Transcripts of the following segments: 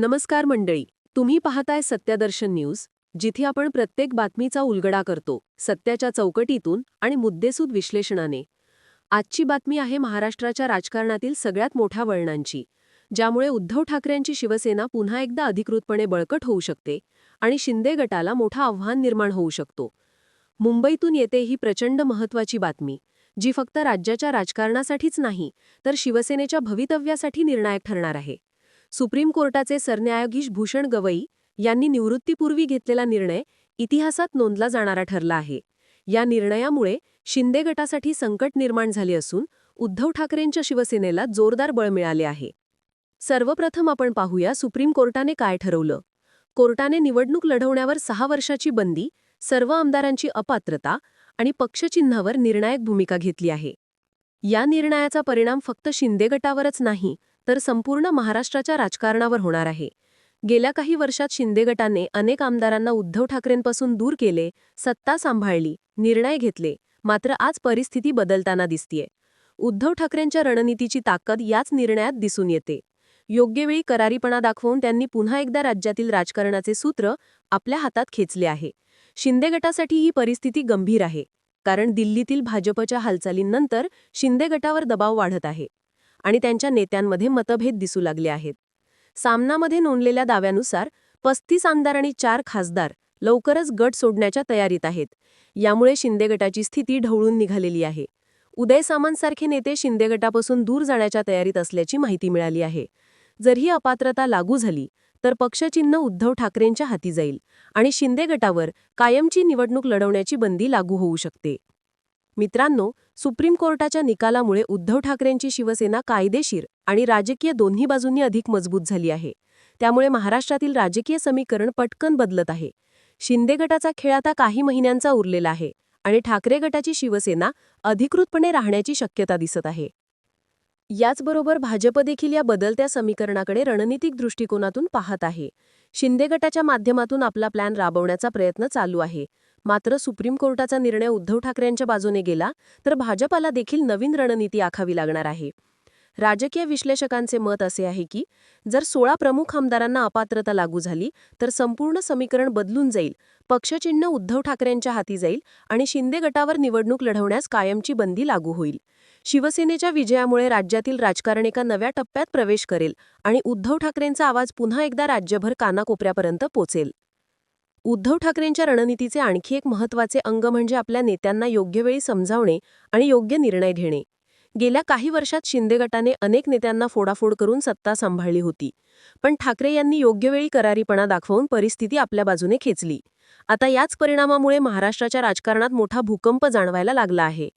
नमस्कार मंडळी तुम्ही पाहताय सत्यदर्शन न्यूज जिथे आपण प्रत्येक बातमीचा उलगडा करतो सत्याच्या चौकटीतून आणि मुद्देसूद विश्लेषणाने. आजची बातमी आहे महाराष्ट्राच्या राजकारणातील सगळ्यात मोठ्या वळणांची ज्यामुळे उद्धव ठाकरेंची शिवसेना पुन्हा एकदा अधिकृतपणे बळकट होऊ शकते आणि शिंदे गटाला मोठं आव्हान निर्माण होऊ शकतो. मुंबईतून येते ही प्रचंड महत्वाची बातमी जी फक्त राज्याच्या राजकारणासाठीच नाही तर शिवसेनेच्या भवितव्यासाठी निर्णायक ठरणार आहे. सुप्रीम कोर्टाचे सरन्यायाधीश भूषण गवई यांनी निवृत्तीपूर्वी घेतलेला निर्णय इतिहासात नोंदला जाणारा ठरला आहे. या निर्णयामुळे शिंदे गटासाठी संकट निर्माण झाले असून उद्धव ठाकरेंच्या शिवसेनेला जोरदार बळ मिळाले आहे. सर्वप्रथम आपण पाहूया सुप्रीम कोर्टाने काय ठरवलं. कोर्टाने निवडणूक लढवण्यावर सहा वर्षाची बंदी सर्व आमदारांची अपात्रता आणि पक्षचिन्हावर निर्णायक भूमिका घेतली आहे. या निर्णयाचा परिणाम फक्त शिंदे गटावरच नाही तर संपूर्ण महाराष्ट्राच्या राजकारणावर होणार आहे. गेल्या काही वर्षात शिंदे गटाने अनेक आमदारांना उद्धव ठाकरेंपासून दूर केले सत्ता सांभाळली निर्णय घेतले मात्र आज परिस्थिती बदलताना दिसतीये. उद्धव ठाकरेंच्या रणनीतीची ताकद याच निर्णयात दिसून येते. योग्य वेळी करारीपणा दाखवून त्यांनी पुन्हा एकदा राज्यातील राजकारणाचे सूत्र आपल्या हातात खेचले आहे. शिंदे गटासाठी ही परिस्थिती गंभीर आहे कारण दिल्लीतील भाजपच्या हालचालींनंतर शिंदे गटावर दबाव वाढत आहे. आणि त्यांच्या नेत्यांमध्ये मतभेद दिसू लागले आहेत. सामनामध्ये नोंदलेल्या दाव्यानुसार पस्तीस आमदार आणि चार खासदार लवकरच गट सोडण्याच्या तयारीत आहेत. यामुळे शिंदे गटाची स्थिती ढवळून निघालेली आहे. उदय सामंतसारखे नेते शिंदे गटापासून दूर जाण्याच्या तयारीत असल्याची माहिती मिळाली आहे. जर ही अपात्रता लागू झाली तर पक्षचिन्ह उद्धव ठाकरेंच्या हाती जाईल आणि शिंदे गटावर कायमची निवडणूक लढवण्याची बंदी लागू होऊ शकते. मित्रांनो सुप्रीम कोर्टाच्या निकालामुळे उद्धव ठाकरेंची शिवसेना कायदेशीर आणि राजकीय दोन्ही बाजूंनी अधिक मजबूत झाली आहे. त्यामुळे महाराष्ट्रातील राजकीय समीकरण पटकन बदलत आहे. शिंदे गटाचा खेळ आता काही महिन्यांचा उरलेला आहे आणि ठाकरे गटाची शिवसेना अधिकृतपणे राहण्याची शक्यता दिसत आहे. याचबरोबर भाजप देखील या बदलत्या समीकरणाकडे रणनीतिक दृष्टिकोनातून पाहत आहे. शिंदे गटाच्या माध्यमातून आपला प्लॅन राबवण्याचा प्रयत्न चालू आहे. मात्र सुप्रीम कोर्टाचा निर्णय उद्धव ठाकरेंच्या बाजूने गेला तर भाजपाला देखील नवीन रणनीती आखावी लागणार आहे. राजकीय विश्लेषकांचे मत असे आहे की जर सोळा प्रमुख आमदारांना अपात्रता लागू झाली तर संपूर्ण समीकरण बदलून जाईल पक्षचिन्ह उद्धव ठाकरेंच्या हाती जाईल आणि शिंदे गटावर निवडणूक लढवण्यास कायमची बंदी लागू होईल. शिवसेनेच्या विजयामुळे राज्यातील राजकारण एका नव्या टप्प्यात प्रवेश करेल आणि उद्धव ठाकरेंचा आवाज पुन्हा एकदा राज्यभर कानाकोपऱ्यापर्यंत पोचेल. उद्धव ठाकरेंच्या रणनीतीचे आणखी एक महत्त्वाचे अंग म्हणजे आपल्या नेत्यांना योग्य वेळी समजावणे आणि योग्य निर्णय घेणे. गेल्या काही वर्षात शिंदे गटाने अनेक नेत्यांना फोडाफोड करून सत्ता सांभाळली होती. पण ठाकरे यांनी योग्य वेळी करारीपणा दाखवून परिस्थिती आपल्या बाजूने खेचली. आता याच परिणामामुळे महाराष्ट्राच्या राजकारणात मोठा भूकंप जाणवायला लागला आहे.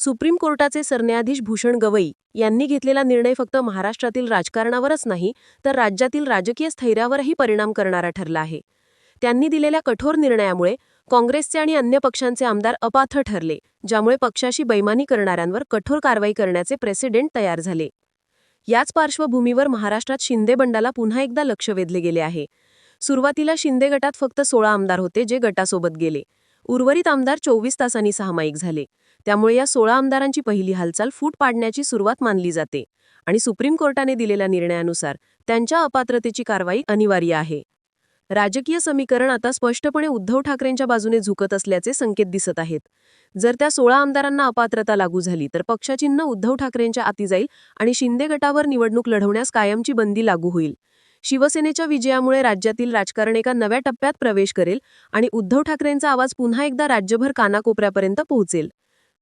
सुप्रीम कोर्टाचे सरन्यायाधीश भूषण गवई यांनी घेतलेला निर्णय फक्त महाराष्ट्रातील राजकारणावरच नाही तर राज्यातील राजकीय स्थैर्यावरही परिणाम करणारा ठरला आहे. त्यांनी दिलेल्या कठोर निर्णयामुळे काँग्रेसचे आणि अन्य पक्षांचे आमदार अपाथ ठरले ज्यामुळे पक्षाशी बैमानी करणाऱ्यांवर कठोर कारवाई करण्याचे प्रेसिडेंट तयार झाले. याच पार्श्वभूमीवर महाराष्ट्रात शिंदे बंडाला पुन्हा एकदा लक्ष वेधले गेले आहे. सुरुवातीला शिंदे गटात फक्त सोळा आमदार होते जे गटासोबत गेले. उर्वरित आमदार चोवीस तासांनी सामायिक झाले. त्यामुळे या सोळा आमदारांची पहिली हालचाल फूट पाडण्याची सुरुवात मानली जाते आणि सुप्रीम कोर्टाने दिलेल्या निर्णयानुसार त्यांच्या अपात्रतेची कारवाई अनिवार्य आहे. राजकीय समीकरण आता स्पष्टपणे उद्धव ठाकरेंच्या बाजूने झुकत असल्याचे संकेत दिसत आहेत. जर त्या सोळा आमदारांना अपात्रता लागू झाली तर पक्षचिन्ह उद्धव ठाकरेंच्या आती जाईल आणि शिंदे गटावर निवडणूक लढवण्यास कायमची बंदी लागू होईल. शिवसेनेच्या विजयामुळे राज्यातील राजकारण एका नव्या टप्प्यात प्रवेश करेल आणि उद्धव ठाकरेंचा आवाज पुन्हा एकदा राज्यभर कानाकोपऱ्यापर्यंत पोहोचेल.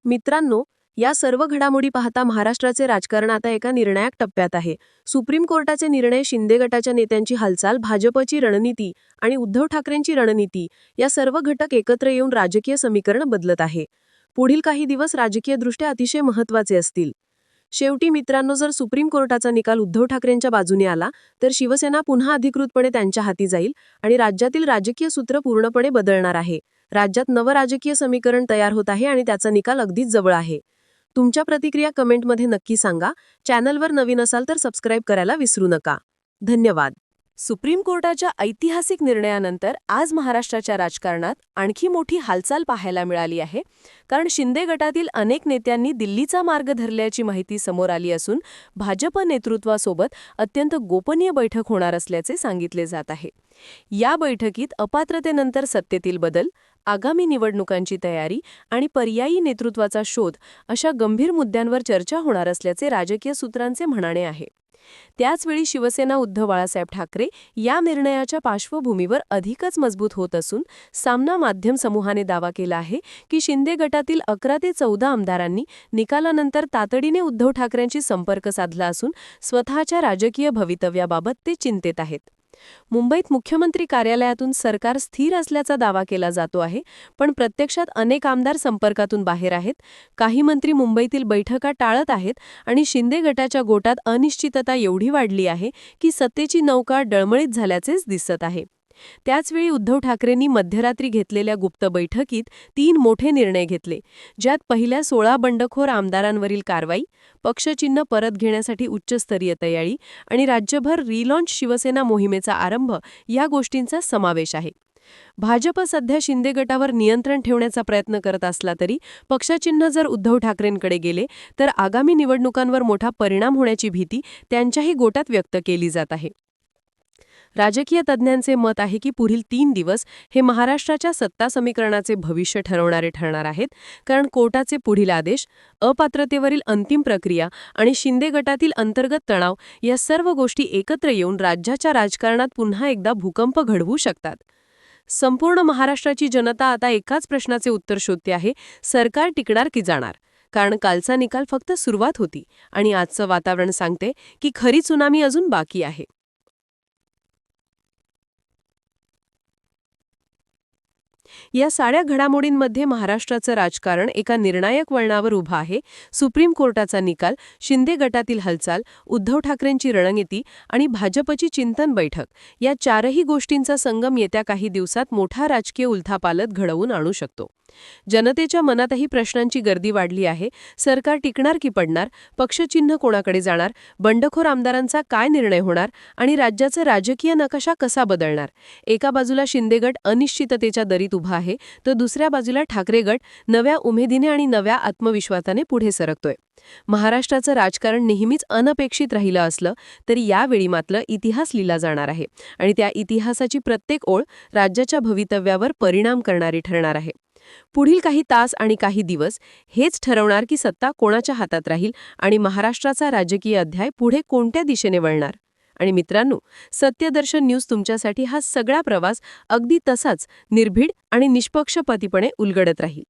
मित्रांनो या सर्व घडामोडी पाहता महाराष्ट्राचे राजकारण आता एका निर्णायक टप्प्यात आहे. सुप्रीम कोर्टाचे निर्णय शिंदे गटाच्या नेत्यांची हालचाल भाजपची रणनीती आणि उद्धव ठाकरेंची रणनीती या सर्व घटक एकत्र येऊन राजकीय समीकरण बदलत आहे. पुढील काही दिवस राजकीयदृष्ट्या अतिशय महत्त्वाचे असतील. शेवटी मित्रांनो जर सुप्रीम कोर्टाचा निकाल उद्धव ठाकरेंच्या बाजूने आला तर शिवसेना पुन्हा अधिकृतपणे त्यांच्या हाती जाईल आणि राज्यातील राजकीय सूत्र पूर्णपणे बदलणार आहे. राज्यात नवं राजकीय समीकरण तयार होत आहे आणि त्याचा निकाल अगदीच जवळ आहे. तुमच्या प्रतिक्रिया कमेंटमध्ये नक्की सांगा. चॅनलवर नवीन असाल तर सबस्क्राईब करायला विसरू नका. धन्यवाद. सुप्रीम कोर्टाच्या ऐतिहासिक निर्णयानंतर आज महाराष्ट्राच्या राजकारणात आणखी मोठी हालचाल पाहायला मिळाली आहे. कारण शिंदे गटातील अनेक नेत्यांनी दिल्लीचा मार्ग धरल्याची माहिती समोर आली असून भाजप नेतृत्वासोबत अत्यंत गोपनीय बैठक होणार असल्याचे सांगितले जात आहे. या बैठकीत अपात्रतेनंतर सत्तेतील बदल आगामी निवडणुकांची तयारी आणि पर्यायी नेतृत्वाचा शोध अशा गंभीर मुद्द्यांवर चर्चा होणार असल्याचे राजकीय सूत्रांचे म्हणणे आहे. त्याचवेळी शिवसेना उद्धव बाळासाहेब ठाकरे या निर्णयाच्या पार्श्वभूमीवर अधिकच मजबूत होत असून सामना माध्यम समूहाने दावा केला आहे की शिंदे गटातील अकरा ते चौदा आमदारांनी निकालानंतर तातडीने उद्धव ठाकरेंशी संपर्क साधला असून स्वतःच्या राजकीय भवितव्याबाबत ते चिंतेत आहेत. मुंबईत मुख्यमंत्री कार्यालयातून सरकार स्थिर असल्याचा दावा केला जातो आहे पण प्रत्यक्षात अनेक आमदार संपर्कातून बाहेर आहेत. काही मंत्री मुंबईतील बैठका टाळत आहेत आणि शिंदे गटाच्या गोटात अनिश्चितता एवढी वाढली आहे की सत्तेची नौका डळमळीत झाल्याचेच दिसत आहे. त्याचवेळी उद्धव ठाकरेंनी मध्यरात्री घेतलेल्या गुप्त बैठकीत तीन मोठे निर्णय घेतले ज्यात पहिल्या सोळा बंडखोर आमदारांवरील कारवाई पक्षचिन्ह परत घेण्यासाठी उच्चस्तरीय तयारी आणि राज्यभर रिलॉन्च शिवसेना मोहिमेचा आरंभ या गोष्टींचा समावेश आहे. भाजप सध्या शिंदे गटावर नियंत्रण ठेवण्याचा प्रयत्न करत असला तरी पक्षचिन्ह जर उद्धव ठाकरेंकडे गेले तर आगामी निवडणुकांवर मोठा परिणाम होण्याची भीती त्यांच्याही गोटात व्यक्त केली जात आहे. राजकीय तज्ज्ञांचे मत आहे की पुढील तीन दिवस हे महाराष्ट्राच्या सत्ता समीकरणाचे भविष्य ठरवणारे ठरणार आहेत कारण कोर्टाचे पुढील आदेश अपात्रतेवरील अंतिम प्रक्रिया आणि शिंदे गटातील अंतर्गत तणाव या सर्व गोष्टी एकत्र येऊन राज्याच्या राजकारणात पुन्हा एकदा भूकंप घडवू शकतात. संपूर्ण महाराष्ट्राची जनता आता एकाच प्रश्नाचे उत्तर शोधते आहे सरकार टिकणार की जाणार? कारण कालचा निकाल फक्त सुरुवात होती आणि आजचं वातावरण सांगते की खरी सुनामी अजून बाकी आहे. या साड्या घडामोडींमध्ये महाराष्ट्राचं राजकारण एका निर्णायक वळणावर उभं आहे. सुप्रीम कोर्टाचा निकाल शिंदे गटातील हालचाल उद्धव ठाकरेंची रणनीती आणि भाजपची चिंतन बैठक या चारही गोष्टींचा संगम येत्या काही दिवसात मोठा राजकीय उलथापालत घडवून आणू शकतो. जनतेच्या मनातही प्रश्नांची गर्दी वाढली आहे. सरकार टिकणार की पडणार? पक्षचिन्ह कोणाकडे जाणार? बंडखोर आमदारांचा काय निर्णय होणार? आणि राज्याचा राजकीय नकाशा कसा बदलणार? एका बाजूला शिंदेगट अनिश्चिततेच्या दरीत उभा आहे तर दुसऱ्या बाजूला ठाकरे गट नव्या उमेदीने आणि नव्या आत्मविश्वासाने पुढे सरकतोय. महाराष्ट्राचं राजकारण नेहमीच अनपेक्षित राहिलं असलं तरी यावेळी मात्र इतिहास लिहिला जाणार आहे आणि त्या इतिहासाची प्रत्येक ओळ राज्याच्या भवितव्यावर परिणाम करणारी ठरणार आहे. पुढील काही तास आणि काही दिवस हेच ठरवणार की सत्ता कोणाच्या हातात राहील आणि महाराष्ट्राचा राजकीय अध्याय पुढे कोणत्या दिशेने वळणार? आणि मित्रांनो सत्यदर्शन न्यूज तुमच्यासाठी हा सगळा प्रवास अगदी तसाच निर्भीड आणि निष्पक्षपातीपणे उलगडत राहील.